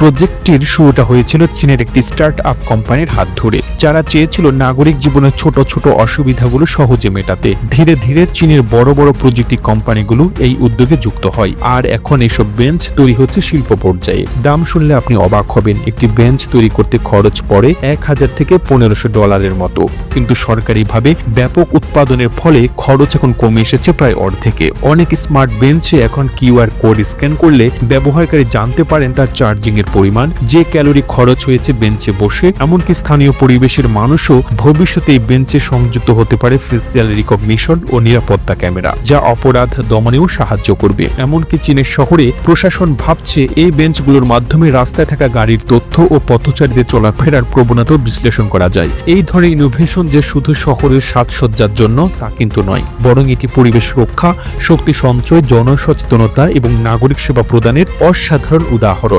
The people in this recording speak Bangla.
প্রজেক্টটির শুরুটা হয়েছিল চীনের একটি স্টার্ট আপ কোম্পানির হাত ধরে। যারা চেয়েছিল নাগরিক জীবনের ছোট ছোট অসুবিধাগুলো সহজে মেটাতে, ধীরে ধীরে চীনের বড় বড় প্রযুক্তি কোম্পানিগুলো এই উদ্যোগে যুক্ত হয়। আর এখন এসব বেঞ্চ তৈরি হচ্ছে শিল্প পর্যায়ে। দাম শুনলে আপনি অবাক হবেন, একটি বেঞ্চ তৈরি করতে খরচ পড়ে এক হাজার থেকে পনেরোশো ডলারের মতো। কিন্তু সরকারিভাবে ব্যাপক উৎপাদনের ফলে খরচ এখন কমে এসেছে প্রায় অর্ধেকে। অনেক স্মার্ট বেঞ্চে এখন কিউআর কোড স্ক্যান করলে ব্যবহারকারী জানতে পারেন তার চার্জিং এর পরিমাণ, যে ক্যালোরি খরচ হয়েছে বেঞ্চে বসে, এমনকি স্থানীয় পরিবেশের মানুষও ভবিষ্যতে এই বেঞ্চে সংযুক্ত হতে পারে ফেসিয়াল রিকগনিশন ও নিরাপত্তা ক্যামেরা, যা অপরাধ দমনেও সাহায্য করবে। এমনকি চীনের শহরে প্রশাসন ভাবছে এই বেঞ্চগুলোর মাধ্যমে রাস্তায় থাকা গাড়ির তথ্য ও পথচারীদের চলাফেরার প্রবণতা বিশ্লেষণ করা যায়। এই ধরনের ইনোভেশন যে শুধু শহরের সাজসজ্জার জন্য তা কিন্তু নয়, বরং এটি পরিবেশ রক্ষা, শক্তি সঞ্চয়, জনসচেতনতা এবং নাগরিক সেবা প্রদানের অসাধারণ উদাহরণ।